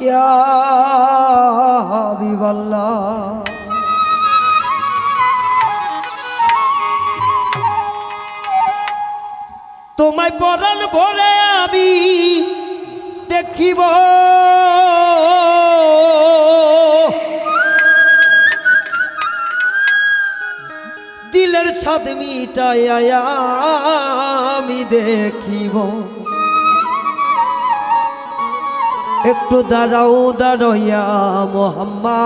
ইয়া হাবিবাল্লাহ। তোমায় পরাণ ভরে আমি দেখিব। দিলের স্বাদ মিটাই আমি দেখিব। একটু দাঁড়াও দাঁড়াইয়া মোহাম্মা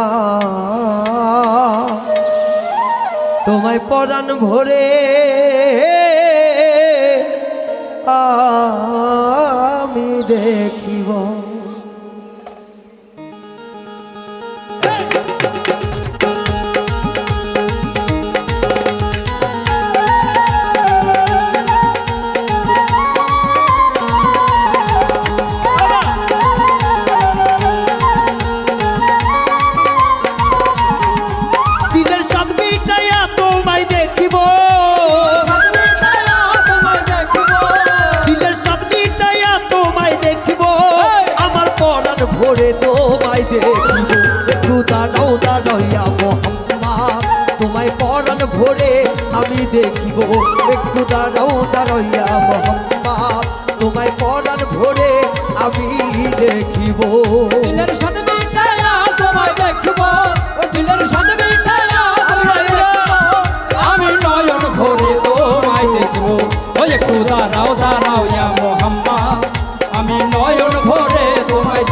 তোমায় পরাণ ভরে আমি দেখিব। ভরে আমি দেখিব, একটু দাঁড়াও, দাঁড়াইয়া মোহাম্মদ তোমায় পরাণ ভরে আমি দেখিব। দিলের দেখব আমি নয়ন দাঁড়াও দাঁড়াও আমি নয়ন ভরে তোমায়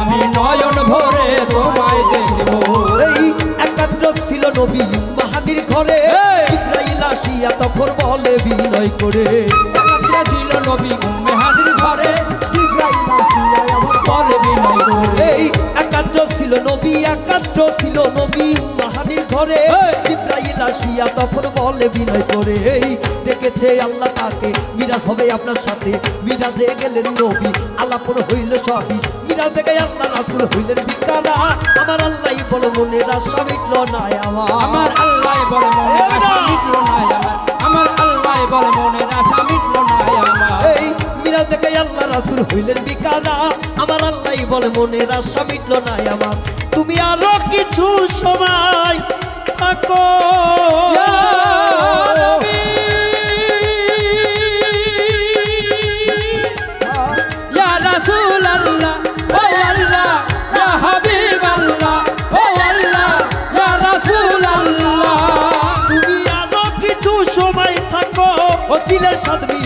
আমি নয়ন ভরে তোমায় দেখব নবী মাহাদির ঘরে! ইব্রাহিল আসিয়া তখন বলে বিনয় করে। ছিল নবী উম্মে হাদির ঘরে। পরে বিনয় করে। একাত্র ছিল নবী একাত্র ছিল নবী মাহাদির ঘরে! ইব্রাহিল আসিয়া তখন বলে বিনয় করে। ডেকেছে আল্লাহ তাকে মিরাজ হবে আপনার সাথে। মিরাজে গেলেন নবী আলাপন হইল সবই। মিরাজ থেকে আল্লাহ রাসুল হইলেন বিকারা আমার আল্লাহ বলো মনের আশা মিটল না আমার। আমার আল্লাহ বলে মনের আশা মিটলো না আমার। আমার আল্লাহ বলে মনের আশা মিটলো না আমার। এই মিরা থেকে আল্লাহ রাসুল হইলেন বিকারা আমার আল্লাহ বলে মনের আশা মিটল না আমার। তুমি আরও কিছু সময় থাকো।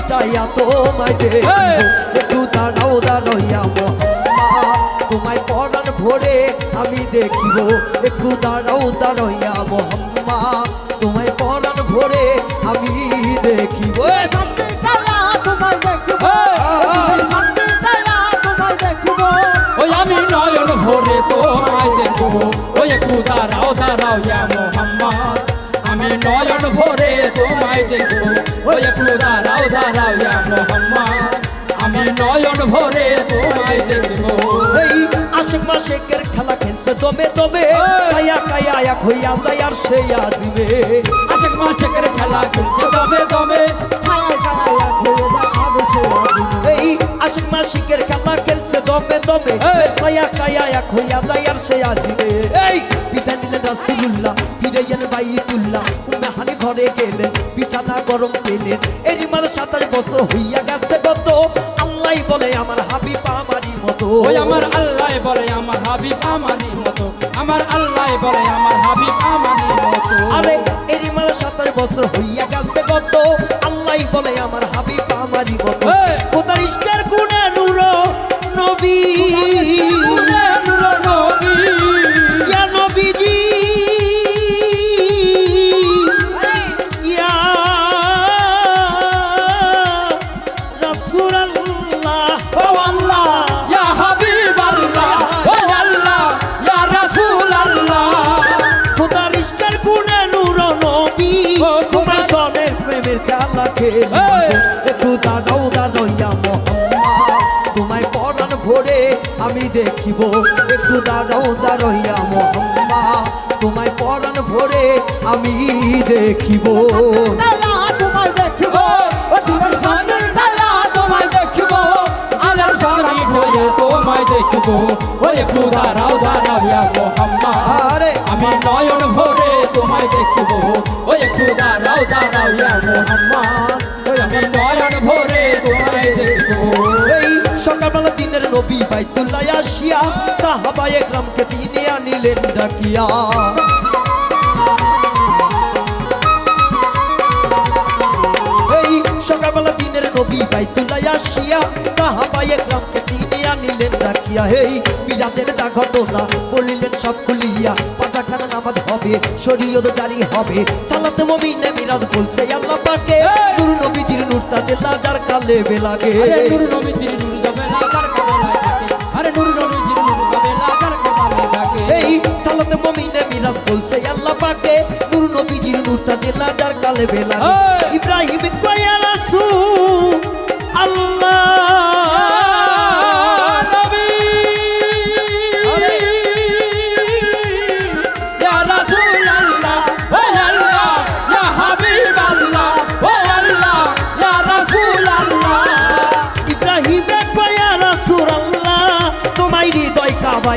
মিটাইয়া তোমায় দেখিব! একটু দাঁড়াও দাঁড়াইয়া মোহাম্মদ তোমায় পরাণ ভরে আমি দেখিব। একটু দাঁড়াও দাঁড়াইয়া মোহাম্মদ তোমায় পরাণ ভরে আমি দেখিব। আমি নয়ন ভরে তোমায় দেখব। ওই একটু দাঁড়াও দাঁড়াও নয়ন ভরে তোমায় দেখব। ওই একটু দাঁড়াও দাঁড়াও ইয়া মোহাম্মদ। আমি নয়ন ভরে তোমায় দেখব। এই আশেক মাসেকের খেলা খেলছে দমে দমে। কায়া কায়া এক হইয়া যায় আর সে আসবে। আশেক মাসেকের খেলা খেলছে দমে দমে। এই আশেক মাসিকের খেলা খেলছে দমে দমে! কায়া কায়া এক হইয়া যায় আর সে আসবে। এই। ঘরে গেলেন বিছানা গরম পেলেন এরই মানে সাতাশ বছর হইয়া গেছে কত আল্লাহ বলে আমার হাবিব আমারই মতো। ওই আমার আল্লাহ বলে আমার হাবিব আমারই মতো। আমার আল্লাহ বলে আমার হাবিব আমারই মতো। আরে এরই মানে সাতাশ বছর হইয়া কাছে একটু দাঁড়াও দাঁড়াইয়া মহাম্মা তোমায় পরাণ ভরে আমি দেখিব। একটু দাঁড়াও দাঁড়াইয়া মহাম্মা তোমায় পরাণ ভরে আমি দেখিব। আমি নয়ন ভরে তোমায় দেখব। ওরে দাঁড়াও দাঁড়াও মোহাম্মা নবী বাইতুল্লাহ আসিয়া সাহাবায়ে একরামকে তিনি আনিলেন ডাকিয়া। এই সকালবেলা দিনের নবী বাইতুল্লাহ আসিয়া সাহাবায়ে একরামকে তিনি আনিলেন ডাকিয়া। এই মিরাজের যা ঘটনা বলিলেন সব খুলিয়া পাঁচাখানা নামাজ হবে শরীয়ত জারি হবে। সালাতে মমিনে মিরাজ বলছে আল্লাহ পাকে। নূর নবীজির নূর তাদের লাজার কালে বেলাগে। নুর নবী তিরি নুর যাবে লাগার আল্লাহ পাকে নূর নবীজির নূর তাদের লাজার কালে বেলা! ইব্রাহিম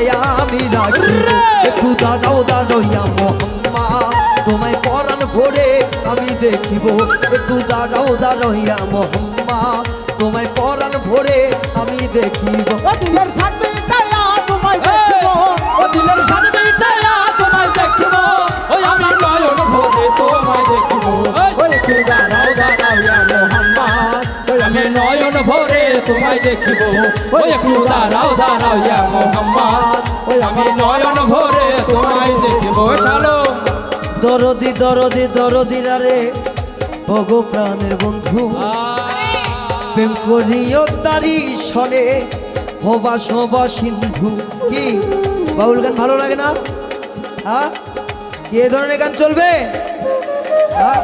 কাবায়া আমি রাখি। একটু দাঁড়াও দাঁড়াইয়া মোহাম্মদ তোমায় পরাণ ভরে আমি দেখিব। একটু দাঁড়াও দাঁড়াইয়া মোহাম্মদ তোমায় পরাণ ভরে আমি দেখিব। সাথ তোমায় দেখব? ওই একটু দাঁড়াও দাঁড়াও ইয়া মোহাম্মদ। ওই আমি নয়ন ভরে তোমায় দেখব। চলো দরদি দরদি দরদিরা রে। ভগ প্রাণের বন্ধু। প্রেম করিও তারি সনে। হবা সবা সিন্ধু কি? বাউল গান ভালো লাগে না? হ্যাঁ কি ধরনের গান চলবে? হ্যাঁ